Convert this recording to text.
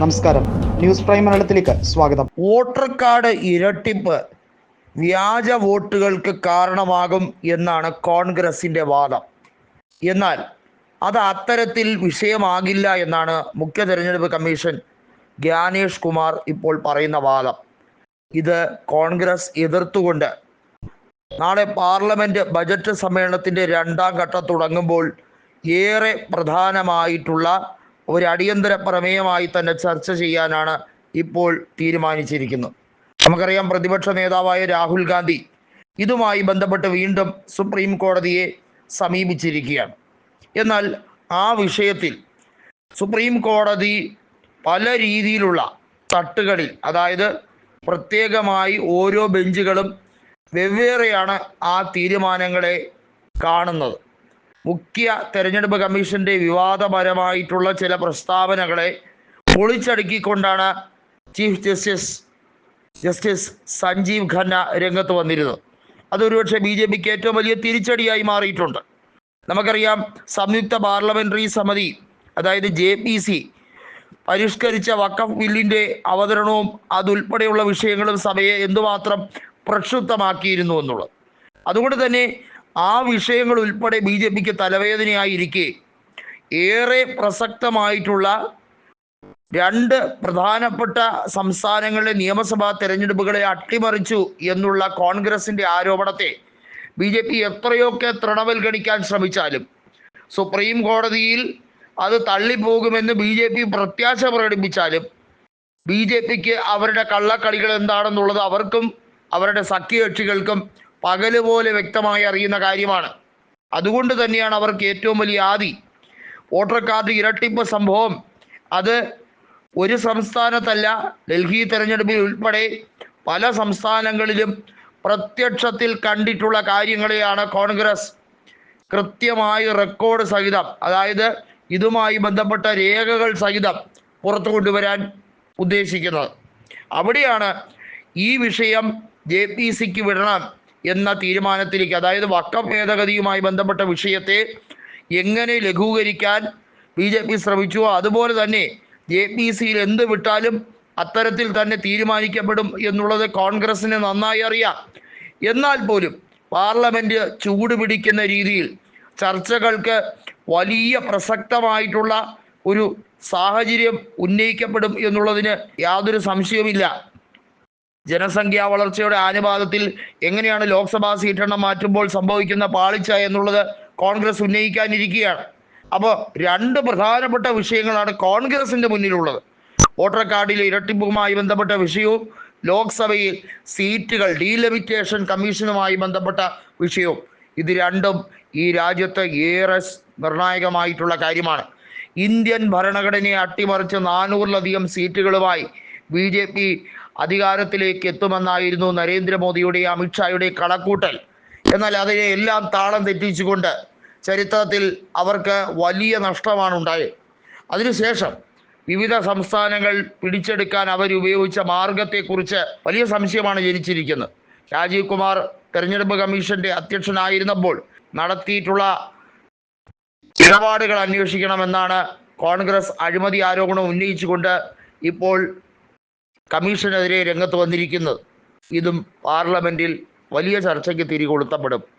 നമസ്കാരം. News prime മലയാളത്തിലേക്ക് സ്വാഗതം. വോട്ടർ കാർഡ് ഇരട്ടിപ്പ് വ്യാജ വോട്ടുകൾക്ക് കാരണമാകും എന്നാണ് കോൺഗ്രസിന്റെ വാദം. എന്നാൽ അത് അത്തരത്തിൽ വിഷയമാകില്ല എന്നാണ് മുഖ്യ തെരഞ്ഞെടുപ്പ് കമ്മീഷൻ ജ്ഞാനേഷ് കുമാർ ഇപ്പോൾ പറയുന്ന വാദം. ഇത് കോൺഗ്രസ് എതിർത്തുകൊണ്ട് നാളെ പാർലമെന്റ് ബജറ്റ് സമ്മേളനത്തിന്റെ രണ്ടാം ഘട്ടം തുടങ്ങുമ്പോൾ ഏറെ പ്രധാനമായിട്ടുള്ള ഒരു അടിയന്തര പ്രമേയമായി തന്നെ ചർച്ച ചെയ്യാനാണ് ഇപ്പോൾ തീരുമാനിച്ചിരിക്കുന്നത്. നമുക്കറിയാം പ്രതിപക്ഷ നേതാവായ രാഹുൽ ഗാന്ധി ഇതുമായി ബന്ധപ്പെട്ട് വീണ്ടും സുപ്രീം കോടതിയെ സമീപിച്ചിരിക്കുകയാണ്. എന്നാൽ ആ വിഷയത്തിൽ സുപ്രീം കോടതി പല രീതിയിലുള്ള തട്ടുകളിൽ അതായത് പ്രത്യേകമായി ഓരോ ബെഞ്ചുകളും വെവ്വേറെയാണ് ആ തീരുമാനങ്ങളെ കാണുന്നത്. മുഖ്യ തെരഞ്ഞെടുപ്പ് കമ്മീഷന്റെ വിവാദപരമായിട്ടുള്ള ചില പ്രസ്താവനകളെ പൊളിച്ചടുക്കിക്കൊണ്ടാണ് chief justice justice Sanjiv Khanna രംഗത്ത് വന്നിരുന്നത്. അതൊരുപക്ഷെ ബി ജെ പിക്ക് ഏറ്റവും വലിയ തിരിച്ചടിയായി മാറിയിട്ടുണ്ട്. നമുക്കറിയാം സംയുക്ത പാർലമെന്ററി സമിതി അതായത് ജെ പി സി പരിഷ്കരിച്ച വക്കഫ് ബില്ലിന്റെ അവതരണവും അതുൾപ്പെടെയുള്ള വിഷയങ്ങളും സഭയെ എന്തുമാത്രം പ്രക്ഷുബ്ധമാക്കിയിരുന്നു എന്നുള്ളത്. അതുകൊണ്ട് തന്നെ ആ വിഷയങ്ങൾ ഉൾപ്പെടെ ബി ജെ പിക്ക് തലവേദനയായിരിക്കെ. ഏറെ പ്രസക്തമായിട്ടുള്ള രണ്ട് പ്രധാനപ്പെട്ട സംസ്ഥാനങ്ങളിലെ നിയമസഭാ തെരഞ്ഞെടുപ്പുകളെ അട്ടിമറിച്ചു എന്നുള്ള കോൺഗ്രസിന്റെ ആരോപണത്തെ ബി ജെ പി എത്രയൊക്കെ തൃണവൽഗണിക്കാൻ ശ്രമിച്ചാലും സുപ്രീം കോടതിയിൽ അത് തള്ളിപ്പോകുമെന്ന് ബി ജെ പി പ്രത്യാശ പ്രകടിപ്പിച്ചാലും ബി ജെ പിക്ക് അവരുടെ കള്ളക്കളികൾ എന്താണെന്നുള്ളത് അവർക്കും അവരുടെ സഖ്യകക്ഷികൾക്കും പകൽ പോലെ വ്യക്തമായി അറിയുന്ന കാര്യമാണ്. അതുകൊണ്ട് തന്നെയാണ് അവർക്ക് ഏറ്റവും വലിയ ആദി. വോട്ടർ കാർഡ് ഇരട്ടിപ്പ് സംഭവം. അത് ഒരു സംസ്ഥാനത്തല്ല ഡൽഹി തെരഞ്ഞെടുപ്പിൽ ഉൾപ്പെടെ പല സംസ്ഥാനങ്ങളിലും പ്രത്യക്ഷത്തിൽ കണ്ടിട്ടുള്ള കാര്യങ്ങളെയാണ് കോൺഗ്രസ്. കൃത്യമായി റെക്കോർഡ് സഹിതം അതായത് ഇതുമായി ബന്ധപ്പെട്ട രേഖകൾ സഹിതം പുറത്തു കൊണ്ടുവരാൻ ഉദ്ദേശിക്കുന്നത്. അവിടെയാണ് ഈ വിഷയം ജെ പി സിക്ക് വിടണം. എന്ന തീരുമാനത്തിലേക്ക് അതായത് വക്കം ഭേദഗതിയുമായി ബന്ധപ്പെട്ട വിഷയത്തെ എങ്ങനെ ലഘൂകരിക്കാൻ ബി ജെ പി ശ്രമിച്ചു അതുപോലെ തന്നെ ജെ പി സിയിൽ എന്ത് വിട്ടാലും അത്തരത്തിൽ തന്നെ തീരുമാനിക്കപ്പെടും എന്നുള്ളത് കോൺഗ്രസിന് നന്നായി അറിയാം. എന്നാൽ പോലും പാർലമെന്റ് ചൂടുപിടിക്കുന്ന രീതിയിൽ ചർച്ചകൾക്ക് വലിയ പ്രസക്തമായിട്ടുള്ള ഒരു സാഹചര്യം ഉന്നയിക്കപ്പെടും എന്നുള്ളതിന് യാതൊരു സംശയവുമില്ല. ജനസംഖ്യാ വളർച്ചയുടെ ആനുപാതത്തിൽ എങ്ങനെയാണ് ലോക്സഭാ സീറ്റെണ്ണം മാറ്റുമ്പോൾ സംഭവിക്കുന്ന പാളിച്ച എന്നുള്ളത് കോൺഗ്രസ് ഉന്നയിക്കാനിരിക്കുകയാണ്. അപ്പോൾ രണ്ട് പ്രധാനപ്പെട്ട വിഷയങ്ങളാണ് കോൺഗ്രസിന്റെ മുന്നിലുള്ളത്. വോട്ടർ കാർഡിലെ ഇരട്ടിപ്പുമായി ബന്ധപ്പെട്ട വിഷയവും ലോക്സഭയിൽ സീറ്റുകൾ ഡീലിമിറ്റേഷൻ കമ്മീഷനുമായി ബന്ധപ്പെട്ട വിഷയവും. ഇത് രണ്ടും ഈ രാജ്യത്ത് ഏറെ നിർണായകമായിട്ടുള്ള കാര്യമാണ്. ഇന്ത്യൻ ഭരണഘടനയെ അട്ടിമറിച്ച് നാനൂറിലധികം സീറ്റുകളുമായി ബി ജെ പി അധികാരത്തിലേക്ക് എത്തുമെന്നായിരുന്നു നരേന്ദ്രമോദിയുടെ അമിത്ഷായുടെ കണക്കൂട്ടൽ. എന്നാൽ അതിനെ എല്ലാം താളം തെറ്റിച്ചുകൊണ്ട് ചരിത്രത്തിൽ അവർക്ക് വലിയ നഷ്ടമാണ് ഉണ്ടായത് അതിനുശേഷം വിവിധ സംസ്ഥാനങ്ങൾ പിടിച്ചെടുക്കാൻ അവർ ഉപയോഗിച്ച മാർഗത്തെക്കുറിച്ച് വലിയ സംശയമാണ് ജനിച്ചിരിക്കുന്നത്. രാജീവ് കുമാർ തെരഞ്ഞെടുപ്പ് കമ്മീഷന്റെ അധ്യക്ഷനായിരുന്നപ്പോൾ നടത്തിയിട്ടുള്ള ഇടപാടുകൾ അന്വേഷിക്കണമെന്നാണ് കോൺഗ്രസ് അഴിമതി ആരോപണം ഉന്നയിച്ചുകൊണ്ട് ഇപ്പോൾ കമ്മീഷനെതിരെ രംഗത്ത് വന്നിരിക്കുന്നത്. ഇതും പാർലമെന്റിൽ വലിയ ചർച്ചയ്ക്ക് തിരികൊളുത്തപ്പെടും.